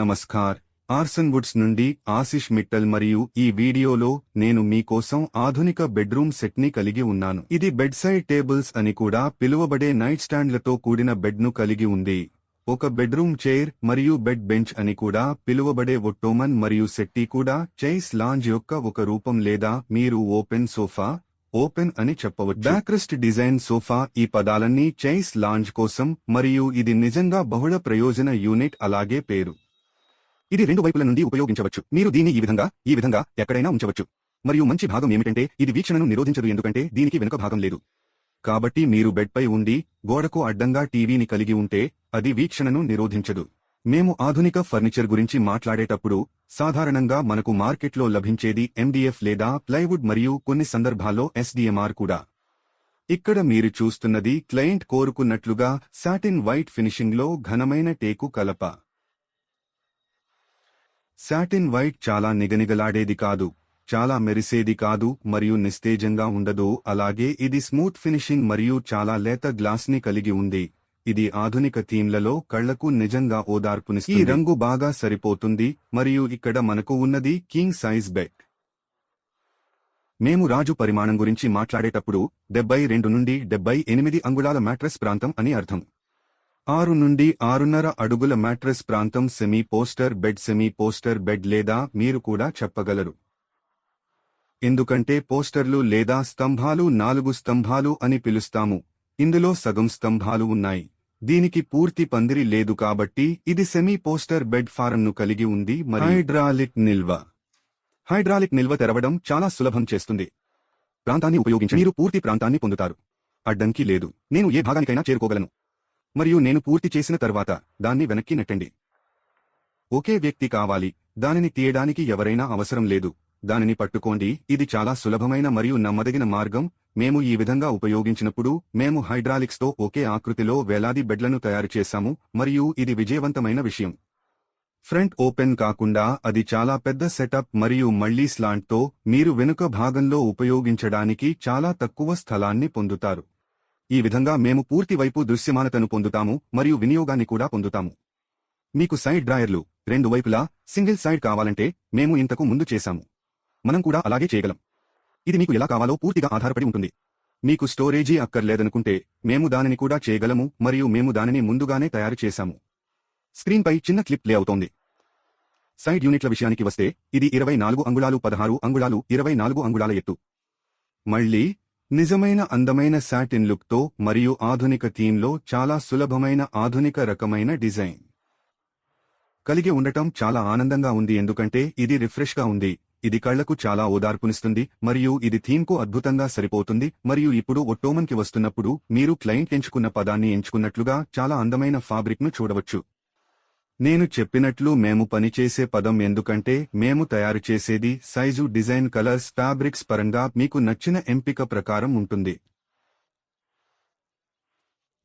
Namaskar. Arson Woods నుండి ఆశిష్ మిట్టల్ మరియు ఈ వీడియోలో నేను మీకోసం ఆధునిక బెడ్రూమ్ సెట్ని కలిగి ఉన్నాను. ఇది బెడ్ సైడ్ టేబుల్స్ అని కూడా పిలువబడే నైట్ స్టాండ్లతో కూడిన బెడ్ను కలిగి ఉంది. ఒక బెడ్రూమ్ చైర్ మరియు బెడ్ బెంచ్ అని కూడా పిలువబడే ఒట్టోమన్ మరియు సెట్టి కూడా చైస్ లాంజ్ యొక్క ఒక రూపం లేదా మీరు ఓపెన్ సోఫా ఓపెన్ అని చెప్పవచ్చు. బ్యాక్రెస్ట్ డిజైన్ సోఫా ఈ పదాలన్నీ చైస్ లాంజ్ కోసం మరియు ఇది నిజంగా బహుళ ప్రయోజన యూనిట్ అలాగే పేరు. ఇది రెండు వైపుల నుండి ఉపయోగించవచ్చు. మీరు దీన్ని ఈ విధంగా ఈ విధంగా ఎక్కడైనా ఉంచవచ్చు. మరియు మంచి భాగం ఏమిటంటే ఇది వీక్షణను నిరోధించదు ఎందుకంటే దీనికి వెనుక భాగం లేదు. కాబట్టి మీరు బెడ్పై ఉండి గోడకు అడ్డంగా టీవీని కలిగి ఉంటే అది వీక్షణను నిరోధించదు. మేము ఆధునిక ఫర్నిచర్ గురించి మాట్లాడేటప్పుడు సాధారణంగా మనకు మార్కెట్లో లభించేది ఎండిఎఫ్ లేదా ప్లైవుడ్ మరియు కొన్ని సందర్భాల్లో ఎస్డిఎంఆర్ కూడా. ఇక్కడ మీరు చూస్తున్నది క్లయింట్ కోరుకున్నట్లుగా సాటిన్ వైట్ ఫినిషింగ్లో ఘనమైన టేకు కలప. సాటిన్ వైట్ చాలా నిగనిగలాడేది కాదు చాలా మెరిసేది కాదు మరియు నిస్తేజంగా ఉండదు. అలాగే ఇది స్మూత్ ఫినిషింగ్ మరియు చాలా లేత గ్లాస్ని కలిగి ఉంది. ఇది ఆధునిక థీమ్లలో కళ్ళకు నిజంగా ఓదార్పునిస్తుంది. ఈ రంగు బాగా సరిపోతుంది మరియు ఇక్కడ మనకు ఉన్నది కింగ్ సైజ్ బెడ్. మేము రాజు పరిమాణం గురించి మాట్లాడేటప్పుడు డెబ్బై రెండు నుండి డెబ్బై ఎనిమిది అంగుళాల మ్యాట్రెస్ ప్రాంతం అని అర్థం. ఆరు నుండి ఆరున్నర అడుగుల మ్యాట్రెస్ ప్రాంతం semi poster bed semi poster bed లేదా మీరు కూడా చెప్పగలరు. ఎందుకంటే పోస్టర్లు లేదా స్తంభాలు నాలుగు స్తంభాలు అని పిలుస్తాము. ఇందులో సగం స్తంభాలు ఉన్నాయి. దీనికి పూర్తి పందిరి లేదు కాబట్టి ఇది సెమీ పోస్టర్ బెడ్ ఫారంను కలిగి ఉంది మరియు హైడ్రాలిక్ నిల్వ. హైడ్రాలిక్ నిల్వ తెరవడం చాలా సులభం చేస్తుంది. ప్రాంతాన్ని ఉపయోగించి మీరు పూర్తి ప్రాంతాన్ని పొందుతారు. అడ్డంకి లేదు. నేను ఏ భాగానికైనా చేరుకోగలను. మరియు నేను పూర్తి చేసిన తర్వాత దాన్ని వెనక్కి నెట్టండి. ఒకే వ్యక్తి కావాలి. దానిని తీయడానికి ఎవరైనా అవసరం లేదు. దానిని పట్టుకోండి. ఇది చాలా సులభమైన మరియు నమ్మదగిన మార్గం. మేము ఈ విధంగా ఉపయోగించినప్పుడు మేము హైడ్రాలిక్స్తో ఒకే ఆకృతిలో వేలాది బెడ్లను తయారు చేశాము మరియు ఇది విజయవంతమైన విషయం. ఫ్రంట్ ఓపెన్ కాకుండా అది చాలా పెద్ద సెటప్ మరియు మళ్ళీ స్లాంట్తో మీరు వెనుక భాగంలో ఉపయోగించడానికి చాలా తక్కువ స్థలాన్ని పొందుతారు. ఈ విధంగా మేము పూర్తి వైపు దృశ్యమానతను పొందుతాము మరియు వినియోగాన్ని కూడా పొందుతాము. మీకు సైడ్ డ్రాయర్లు రెండు వైపులా సింగిల్ సైడ్ కావాలంటే మేము ఇంతకు ముందు చేశాము. మనం కూడా అలాగే చేయగలం. ఇది మీకు ఎలా కావాలో పూర్తిగా ఆధారపడి ఉంటుంది. మీకు స్టోరేజీ అక్కర్లేదనుకుంటే మేము దానిని కూడా చేయగలము మరియు మేము దానిని ముందుగానే తయారు చేశాము. స్క్రీన్పై చిన్న క్లిప్ ప్లే అవుతోంది. సైడ్ యూనిట్ల విషయానికి వస్తే ఇది ఇరవై నాలుగు అంగుళాలు పదహారు అంగుళాలు ఇరవై నాలుగు అంగుళాల ఎత్తు. మళ్ళీ నిజమైన అందమైన సాటిన్ లుక్తో మరియు ఆధునిక థీమ్లో చాలా సులభమైన ఆధునిక రకమైన డిజైన్ కలిగి ఉండటం చాలా ఆనందంగా ఉంది ఎందుకంటే ఇది రిఫ్రెష్గా ఉంది. ఇది కళ్ళకు చాలా ఓదార్పునిస్తుంది మరియు ఇది థీమ్కు అద్భుతంగా సరిపోతుంది మరియు ఇప్పుడు ఒట్టోమన్కి వస్తున్నప్పుడు మీరు క్లయింట్ ఎంచుకున్న పదాన్ని ఎంచుకున్నట్లుగా చాలా అందమైన ఫాబ్రిక్ను చూడవచ్చు. నేను చెప్పినట్లు మేము పనిచేసే పదం ఎందుకంటే మేము తయారు చేసేది సైజు డిజైన్ కలర్స్ ఫ్యాబ్రిక్స్ పరంగా మీకు నచ్చిన ఎంపిక ప్రకారం ఉంటుంది.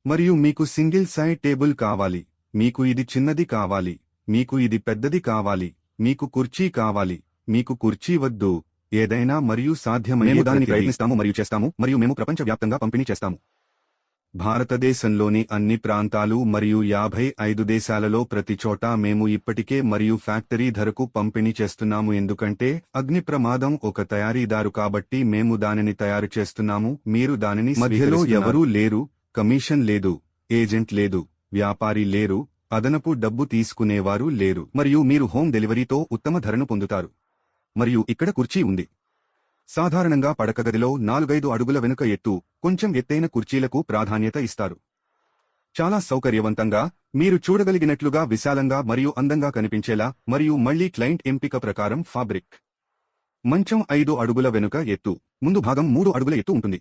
మరియు మీకు సింగిల్ సైడ్ టేబుల్ కావాలి. మీకు ఇది చిన్నది కావాలి. మీకు ఇది పెద్దది కావాలి. మీకు కుర్చీ కావాలి. మీకు కుర్చీ వద్దు. ఏదైనా మరియు సాధ్యమయ్యే మేము దానిని ప్రయత్నిస్తాము మరియు చేస్తాము మరియు మేము ప్రపంచవ్యాప్తంగా పంపిణీ చేస్తాము. భారతదేశంలోని అన్ని ప్రాంతాలు మరియు యాభై ఐదు దేశాలలో ప్రతి చోట మేము ఇప్పటికే మరియు ఫ్యాక్టరీ ధరకు పంపిణీ చేస్తున్నాము. ఎందుకంటే అగ్ని ప్రమాదం ఒక తయారీదారు కాబట్టి మేము దానిని తయారు చేస్తున్నాము. మీరు దానిని మధ్యలో ఎవరూ లేరు కమిషన్ లేదు ఏజెంట్ లేదు వ్యాపారి లేరు అదనపు డబ్బు తీసుకునేవారు లేరు. మరియు మీరు హోమ్ డెలివరీతో ఉత్తమ ధరను పొందుతారు. మరియు ఇక్కడ కుర్చీ ఉంది. సాధారణంగా పడకగదిలో నాలుగైదు అడుగుల వెనుక ఎత్తు కొంచెం ఎత్తైన కుర్చీలకు ప్రాధాన్యత ఇస్తారు. చాలా సౌకర్యవంతంగా మీరు చూడగలిగినట్లుగా విశాలంగా మరియు అందంగా కనిపించేలా మరియు మళ్ళీ క్లయింట్ ఎంపిక ప్రకారం ఫాబ్రిక్. మంచం ఐదు అడుగుల వెనుక ఎత్తు ముందు భాగం మూడు అడుగుల ఎత్తు ఉంటుంది.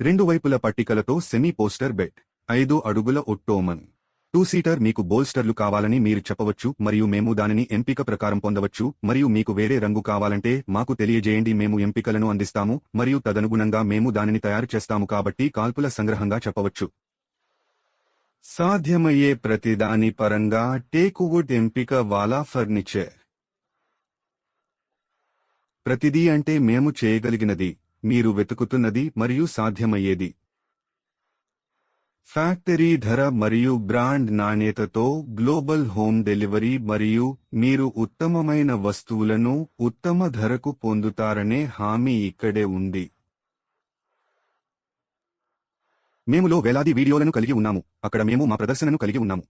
రెండు వైపుల పట్టికలతో సెమీ పోస్టర్ బెడ్ ఐదు అడుగుల ఒట్టోమన్. టూ సీటర్ మీకు బోల్స్టర్లు కావాలని మీరు చెప్పవచ్చు మరియు మేము దానిని ఎంపిక ప్రకారం పొందవచ్చు మరియు మీకు వేరే రంగు కావాలంటే మాకు తెలియజేయండి. మేము ఎంపికలను అందిస్తాము మరియు తదనుగుణంగా మేము దానిని తయారు చేస్తాము కాబట్టి కాల్పుల సంగ్రహంగా చెప్పవచ్చు. సాధ్యమయ్యే ప్రతిదాని పరంగా టేకువుడ్ ఎంపిక వాలా ఫర్నిచర్. ప్రతిదీ అంటే మేము చేయగలిగినది మీరు వెతుకుతున్నది మరియు సాధ్యమయ్యేది. ఫ్యాక్టరీ ధర మరియు బ్రాండ్ నాణ్యతతో గ్లోబల్ హోమ్ డెలివరీ మరియు మీరు ఉత్తమమైన వస్తువులను ఉత్తమ ధరకు పొందుతారనే హామీ ఇక్కడే ఉంది. మేములో వేలాది వీడియోలను కలిగి ఉన్నాము. అక్కడ మేము మా ప్రదర్శనను కలిగి ఉన్నాము.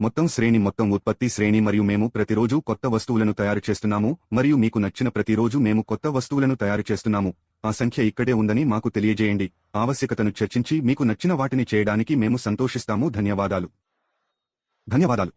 మొత్తం శ్రేణి మొత్తం ఉత్పత్తి శ్రేణి మరియు మేము ప్రతిరోజు కొత్త వస్తువులను తయారు చేస్తున్నాము మరియు మీకు నచ్చిన ప్రతిరోజు మేము కొత్త వస్తువులను తయారు చేస్తున్నాము. ఆ సంఖ్య ఇక్కడే ఉందని మాకు తెలియజేయండి. ఆవశ్యకతను చర్చించి మీకు నచ్చిన వాటిని చేయడానికి మేము సంతోషిస్తాము. ధన్యవాదాలు. ధన్యవాదాలు.